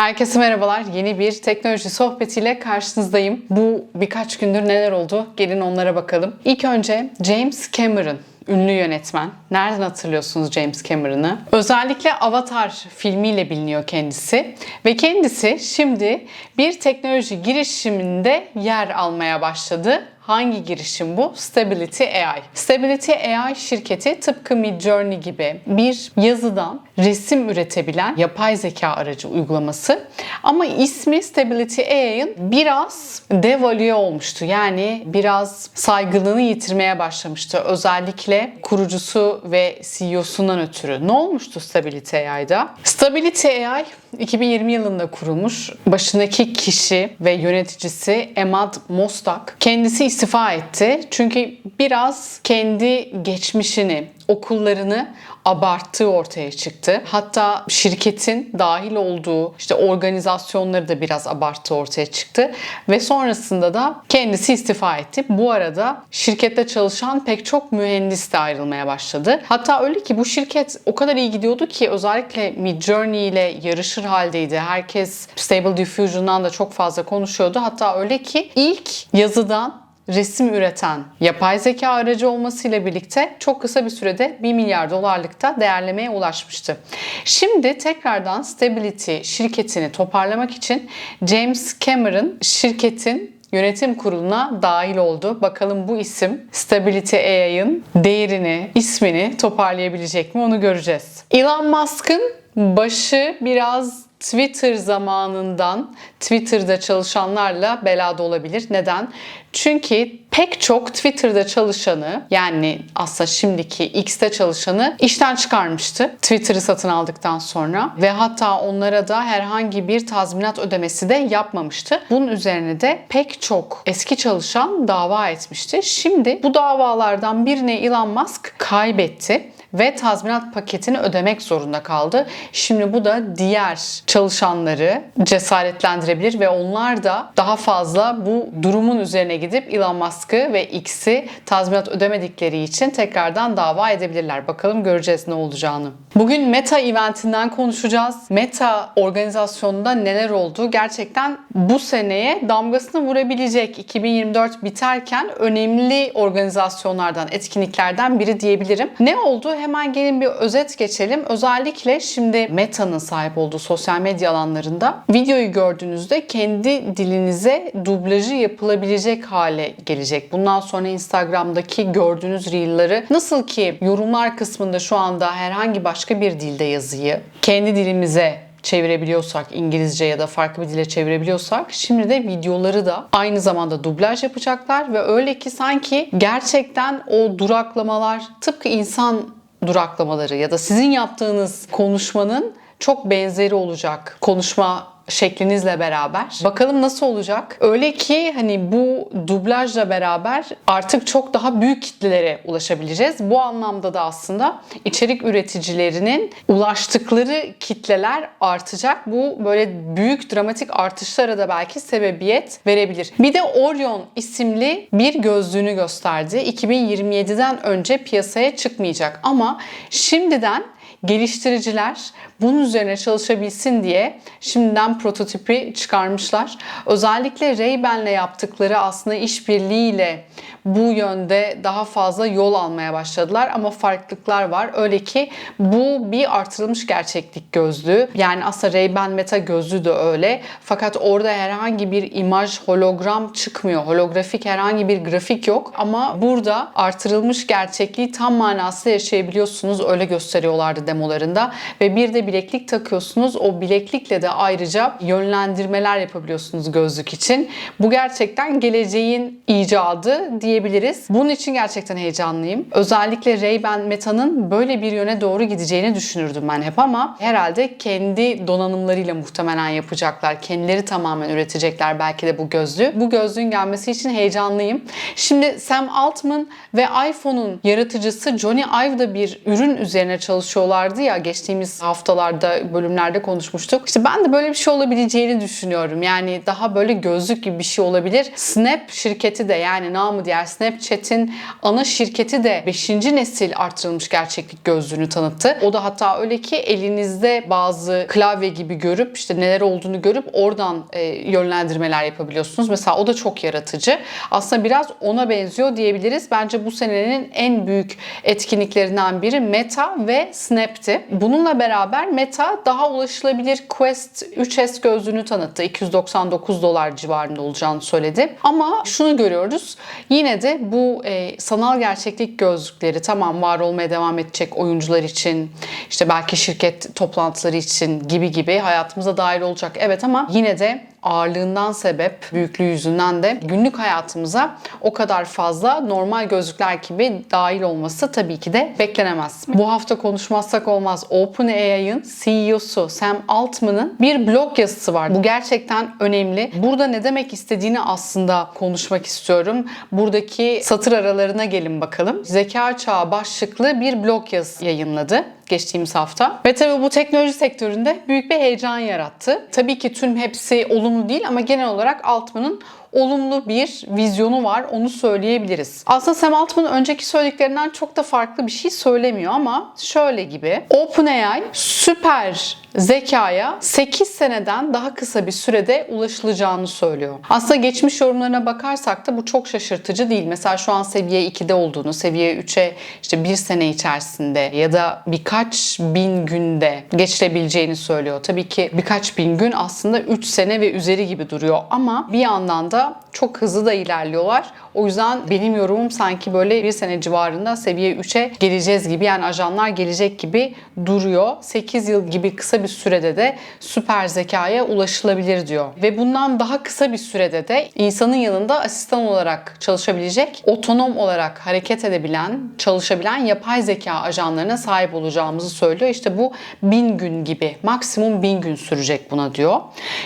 Herkese merhabalar. Yeni bir teknoloji sohbetiyle karşınızdayım. Bu birkaç gündür neler oldu? Gelin onlara bakalım. İlk önce James Cameron ünlü yönetmen. Nereden hatırlıyorsunuz James Cameron'ı? Özellikle Avatar filmiyle biliniyor kendisi. Ve kendisi şimdi bir teknoloji girişiminde yer almaya başladı. Hangi girişim bu? Stability AI. Stability AI şirketi tıpkı Midjourney gibi bir yazıdan resim üretebilen yapay zeka aracı uygulaması. Ama ismi Stability AI'ın biraz devalüe olmuştu. Yani biraz saygınlığını yitirmeye başlamıştı. Özellikle kurucusu ve CEO'sundan ötürü. Ne olmuştu Stability AI'da? Stability AI 2020 yılında kurulmuş. Başındaki kişi ve yöneticisi Emad Mostak kendisi istifa etti. Çünkü biraz kendi geçmişini, okullarını abarttığı ortaya çıktı. Hatta şirketin dahil olduğu işte organizasyonları da biraz abarttığı ortaya çıktı ve sonrasında da kendisi istifa etti. Bu arada şirkette çalışan pek çok mühendis de ayrılmaya başladı. Hatta öyle ki bu şirket o kadar iyi gidiyordu ki özellikle Midjourney ile yarışır haldeydi. Herkes Stable Diffusion'dan da çok fazla konuşuyordu. Hatta öyle ki ilk yazıdan resim üreten yapay zeka aracı olmasıyla birlikte çok kısa bir sürede 1 milyar dolarlıkta değerlemeye ulaşmıştı. Şimdi tekrardan Stability şirketini toparlamak için James Cameron şirketin yönetim kuruluna dahil oldu. Bakalım bu isim Stability AI'ın değerini, ismini toparlayabilecek mi onu göreceğiz. Elon Musk'ın başı biraz Twitter zamanından Twitter'da çalışanlarla belada olabilir. Neden? Çünkü pek çok Twitter'da çalışanı yani aslında şimdiki X'te çalışanı işten çıkarmıştı. Twitter'ı satın aldıktan sonra ve hatta onlara da herhangi bir tazminat ödemesi de yapmamıştı. Bunun üzerine de pek çok eski çalışan dava etmişti. Şimdi bu davalardan birini Elon Musk kaybetti ve tazminat paketini ödemek zorunda kaldı. Şimdi bu da diğer çalışanları cesaretlendirebilir ve onlar da daha fazla bu durumun üzerine gidip Elon Musk'ı ve X'i tazminat ödemedikleri için tekrardan dava edebilirler. Bakalım göreceğiz ne olacağını. Bugün Meta eventinden konuşacağız. Meta organizasyonunda neler oldu? Gerçekten bu seneye damgasını vurabilecek 2024 biterken önemli organizasyonlardan, etkinliklerden biri diyebilirim. Ne oldu? Hemen gelin bir özet geçelim. Özellikle şimdi Meta'nın sahip olduğu sosyal medya alanlarında videoyu gördüğünüzde kendi dilinize dublajı yapılabilecek hale gelecek. Bundan sonra Instagram'daki gördüğünüz reel'ları nasıl ki yorumlar kısmında şu anda herhangi başka bir dilde yazıyı kendi dilimize çevirebiliyorsak İngilizce ya da farklı bir dile çevirebiliyorsak şimdi de videoları da aynı zamanda dublaj yapacaklar ve öyle ki sanki gerçekten o duraklamalar tıpkı insan duraklamaları ya da sizin yaptığınız konuşmanın çok benzeri olacak. Konuşma şeklinizle beraber. Bakalım nasıl olacak? Öyle ki hani bu dublajla beraber artık çok daha büyük kitlelere ulaşabileceğiz. Bu anlamda da aslında içerik üreticilerinin ulaştıkları kitleler artacak. Bu böyle büyük dramatik artışlara da belki sebebiyet verebilir. Bir de Orion isimli bir gözlüğünü gösterdi. 2027'den önce piyasaya çıkmayacak ama şimdiden geliştiriciler bunun üzerine çalışabilsin diye şimdiden prototipi çıkarmışlar. Özellikle Ray-Ban'le yaptıkları aslında işbirliğiyle bu yönde daha fazla yol almaya başladılar ama farklılıklar var. Öyle ki bu bir artırılmış gerçeklik gözlüğü. Yani aslında Ray-Ban Meta gözlüğü de öyle. Fakat orada herhangi bir imaj hologram çıkmıyor. Holografik herhangi bir grafik yok ama burada artırılmış gerçekliği tam manasıyla yaşayabiliyorsunuz. Öyle gösteriyorlardı demolarında ve bir de bileklik takıyorsunuz. O bileklikle de ayrıca yönlendirmeler yapabiliyorsunuz gözlük için. Bu gerçekten geleceğin icadı diyebiliriz. Bunun için gerçekten heyecanlıyım. Özellikle Ray-Ban Meta'nın böyle bir yöne doğru gideceğini düşünürdüm ben hep ama herhalde kendi donanımlarıyla muhtemelen yapacaklar. Kendileri tamamen üretecekler belki de bu gözlüğü. Bu gözlüğün gelmesi için heyecanlıyım. Şimdi Sam Altman ve iPhone'un yaratıcısı Johnny Ive da bir ürün üzerine çalışıyorlar vardı ya geçtiğimiz haftalarda bölümlerde konuşmuştuk. İşte ben de böyle bir şey olabileceğini düşünüyorum. Yani daha böyle gözlük gibi bir şey olabilir. Snap şirketi de yani namı diğer Snapchat'in ana şirketi de 5. nesil artırılmış gerçeklik gözlüğünü tanıttı. O da hatta öyle ki elinizde bazı klavye gibi görüp işte neler olduğunu görüp oradan e, yönlendirmeler yapabiliyorsunuz. Mesela o da çok yaratıcı. Aslında biraz ona benziyor diyebiliriz. Bence bu senenin en büyük etkinliklerinden biri Meta ve Snap'ti. Bununla beraber Meta daha ulaşılabilir Quest 3S gözlüğünü tanıttı. 299 dolar civarında olacağını söyledi. Ama şunu görüyoruz. Yine de bu e, sanal gerçeklik gözlükleri tamam var olmaya devam edecek oyuncular için, işte belki şirket toplantıları için gibi gibi hayatımıza dahil olacak. Evet ama yine de ağırlığından sebep, büyüklüğü yüzünden de günlük hayatımıza o kadar fazla normal gözlükler gibi dahil olması tabii ki de beklenemez. Bu hafta konuşmazsak olmaz. OpenAI'ın CEO'su Sam Altman'ın bir blog yazısı var. Bu gerçekten önemli. Burada ne demek istediğini aslında konuşmak istiyorum. Buradaki satır aralarına gelin bakalım. Zeka çağı başlıklı bir blog yazısı yayınladı geçtiğimiz hafta. Ve tabii bu teknoloji sektöründe büyük bir heyecan yarattı. Tabii ki tüm hepsi olumlu değil ama genel olarak Altman'ın olumlu bir vizyonu var onu söyleyebiliriz. Aslında Sam Altman önceki söylediklerinden çok da farklı bir şey söylemiyor ama şöyle gibi. OpenAI süper zekaya 8 seneden daha kısa bir sürede ulaşılacağını söylüyor. Aslında geçmiş yorumlarına bakarsak da bu çok şaşırtıcı değil. Mesela şu an seviye 2'de olduğunu, seviye 3'e işte bir sene içerisinde ya da birkaç bin günde geçilebileceğini söylüyor. Tabii ki birkaç bin gün aslında 3 sene ve üzeri gibi duruyor ama bir yandan da çok hızlı da ilerliyorlar. O yüzden benim yorumum sanki böyle bir sene civarında seviye 3'e geleceğiz gibi yani ajanlar gelecek gibi duruyor. 8 yıl gibi kısa bir sürede de süper zekaya ulaşılabilir diyor. Ve bundan daha kısa bir sürede de insanın yanında asistan olarak çalışabilecek, otonom olarak hareket edebilen, çalışabilen yapay zeka ajanlarına sahip olacağımızı söylüyor. İşte bu bin gün gibi, maksimum bin gün sürecek buna diyor.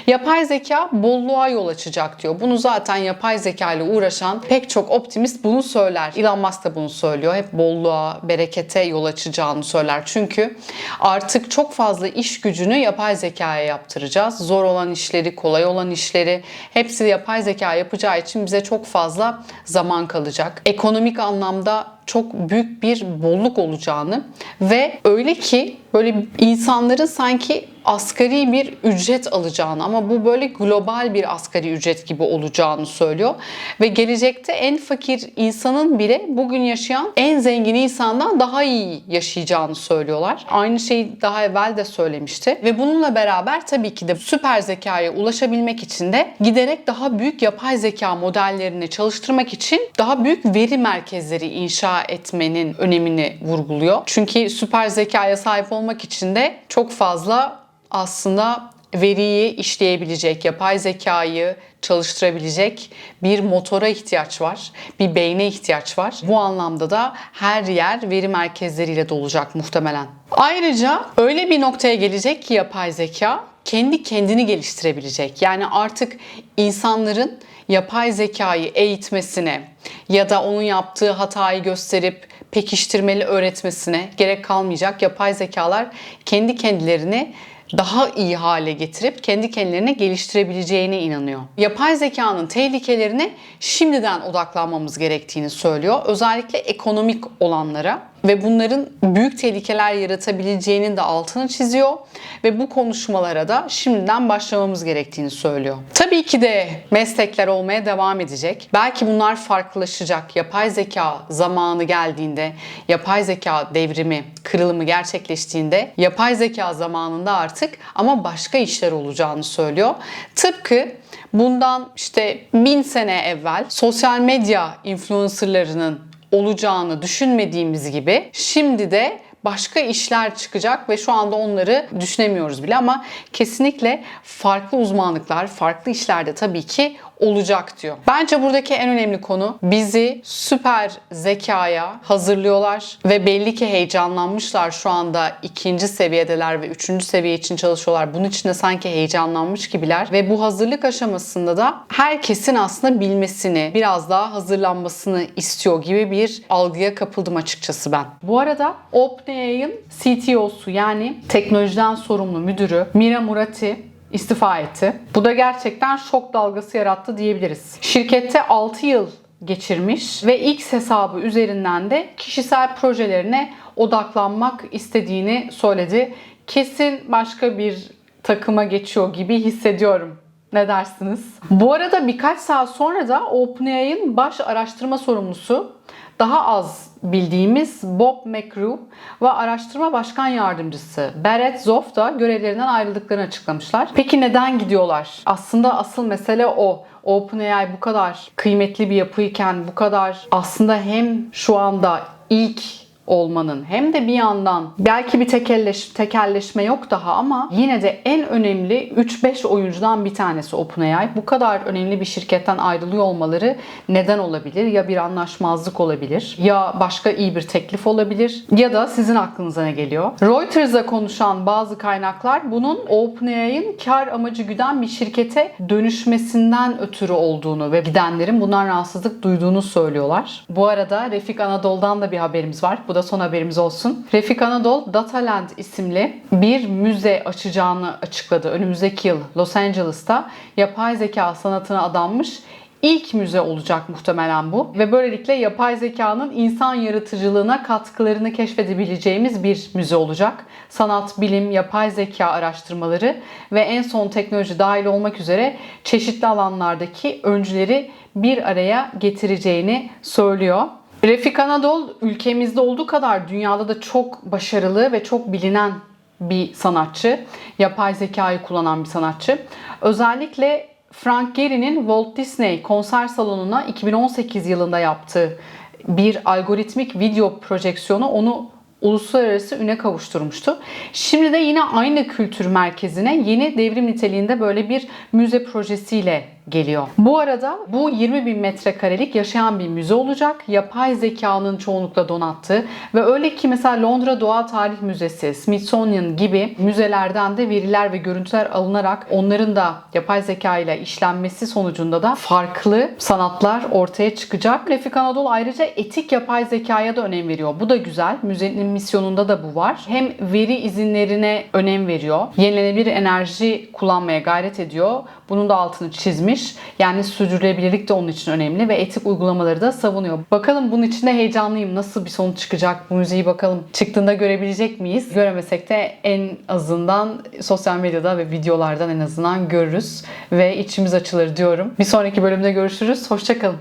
Yapay zeka bolluğa yol açacak diyor. Bunu zaten yapay zeka ile uğraşan pek çok optimist bunu söyler. Elon Musk da bunu söylüyor. Hep bolluğa, berekete yol açacağını söyler. Çünkü artık çok fazla iş gücünü yapay zekaya yaptıracağız. Zor olan işleri, kolay olan işleri hepsi yapay zeka yapacağı için bize çok fazla zaman kalacak. Ekonomik anlamda çok büyük bir bolluk olacağını ve öyle ki böyle insanların sanki asgari bir ücret alacağını ama bu böyle global bir asgari ücret gibi olacağını söylüyor. Ve gelecekte en fakir insanın bile bugün yaşayan en zengin insandan daha iyi yaşayacağını söylüyorlar. Aynı şeyi daha evvel de söylemişti. Ve bununla beraber tabii ki de süper zekaya ulaşabilmek için de giderek daha büyük yapay zeka modellerini çalıştırmak için daha büyük veri merkezleri inşa etmenin önemini vurguluyor. Çünkü süper zekaya sahip olmak için de çok fazla aslında veriyi işleyebilecek, yapay zekayı çalıştırabilecek bir motora ihtiyaç var, bir beyne ihtiyaç var. Bu anlamda da her yer veri merkezleriyle dolacak muhtemelen. Ayrıca öyle bir noktaya gelecek ki yapay zeka kendi kendini geliştirebilecek. Yani artık insanların yapay zekayı eğitmesine ya da onun yaptığı hatayı gösterip pekiştirmeli öğretmesine gerek kalmayacak. Yapay zekalar kendi kendilerini daha iyi hale getirip kendi kendilerine geliştirebileceğine inanıyor. Yapay zekanın tehlikelerine şimdiden odaklanmamız gerektiğini söylüyor. Özellikle ekonomik olanlara ve bunların büyük tehlikeler yaratabileceğinin de altını çiziyor ve bu konuşmalara da şimdiden başlamamız gerektiğini söylüyor. Tabii ki de meslekler olmaya devam edecek. Belki bunlar farklılaşacak. Yapay zeka zamanı geldiğinde, yapay zeka devrimi, kırılımı gerçekleştiğinde yapay zeka zamanında artık ama başka işler olacağını söylüyor. Tıpkı bundan işte bin sene evvel sosyal medya influencerlarının olacağını düşünmediğimiz gibi şimdi de başka işler çıkacak ve şu anda onları düşünemiyoruz bile. Ama kesinlikle farklı uzmanlıklar, farklı işlerde tabii ki olacak diyor. Bence buradaki en önemli konu bizi süper zekaya hazırlıyorlar ve belli ki heyecanlanmışlar şu anda ikinci seviyedeler ve üçüncü seviye için çalışıyorlar. Bunun için de sanki heyecanlanmış gibiler ve bu hazırlık aşamasında da herkesin aslında bilmesini, biraz daha hazırlanmasını istiyor gibi bir algıya kapıldım açıkçası ben. Bu arada OpenAI'ın CTO'su yani teknolojiden sorumlu müdürü Mira Murati istifa etti. Bu da gerçekten şok dalgası yarattı diyebiliriz. Şirkette 6 yıl geçirmiş ve X hesabı üzerinden de kişisel projelerine odaklanmak istediğini söyledi. Kesin başka bir takıma geçiyor gibi hissediyorum. Ne dersiniz? Bu arada birkaç saat sonra da OpenAI'ın baş araştırma sorumlusu daha az bildiğimiz Bob McGrew ve araştırma başkan yardımcısı Barrett Zoff da görevlerinden ayrıldıklarını açıklamışlar. Peki neden gidiyorlar? Aslında asıl mesele o. OpenAI bu kadar kıymetli bir yapıyken bu kadar aslında hem şu anda ilk olmanın hem de bir yandan belki bir tekelleş, tekelleşme yok daha ama yine de en önemli 3-5 oyuncudan bir tanesi OpenAI. Bu kadar önemli bir şirketten ayrılıyor olmaları neden olabilir? Ya bir anlaşmazlık olabilir ya başka iyi bir teklif olabilir ya da sizin aklınıza ne geliyor? Reuters'a konuşan bazı kaynaklar bunun OpenAI'ın kar amacı güden bir şirkete dönüşmesinden ötürü olduğunu ve gidenlerin bundan rahatsızlık duyduğunu söylüyorlar. Bu arada Refik Anadolu'dan da bir haberimiz var. Bu da son haberimiz olsun. Refik Anadolu Dataland isimli bir müze açacağını açıkladı. Önümüzdeki yıl Los Angeles'ta yapay zeka sanatına adanmış ilk müze olacak muhtemelen bu. Ve böylelikle yapay zekanın insan yaratıcılığına katkılarını keşfedebileceğimiz bir müze olacak. Sanat, bilim, yapay zeka araştırmaları ve en son teknoloji dahil olmak üzere çeşitli alanlardaki öncüleri bir araya getireceğini söylüyor. Refik Anadol ülkemizde olduğu kadar dünyada da çok başarılı ve çok bilinen bir sanatçı. Yapay zekayı kullanan bir sanatçı. Özellikle Frank Gehry'nin Walt Disney konser salonuna 2018 yılında yaptığı bir algoritmik video projeksiyonu onu uluslararası üne kavuşturmuştu. Şimdi de yine aynı kültür merkezine yeni devrim niteliğinde böyle bir müze projesiyle geliyor. Bu arada bu 20 bin metrekarelik yaşayan bir müze olacak. Yapay zekanın çoğunlukla donattığı ve öyle ki mesela Londra Doğa Tarih Müzesi, Smithsonian gibi müzelerden de veriler ve görüntüler alınarak onların da yapay zeka ile işlenmesi sonucunda da farklı sanatlar ortaya çıkacak. Refik Anadolu ayrıca etik yapay zekaya da önem veriyor. Bu da güzel. Müzenin misyonunda da bu var. Hem veri izinlerine önem veriyor. Yenilenebilir enerji kullanmaya gayret ediyor. Bunun da altını çizmiş. Yani sürdürülebilirlik de onun için önemli ve etik uygulamaları da savunuyor. Bakalım bunun için de heyecanlıyım. Nasıl bir sonuç çıkacak bu müziği bakalım. Çıktığında görebilecek miyiz? Göremesek de en azından sosyal medyada ve videolardan en azından görürüz ve içimiz açılır diyorum. Bir sonraki bölümde görüşürüz. Hoşçakalın.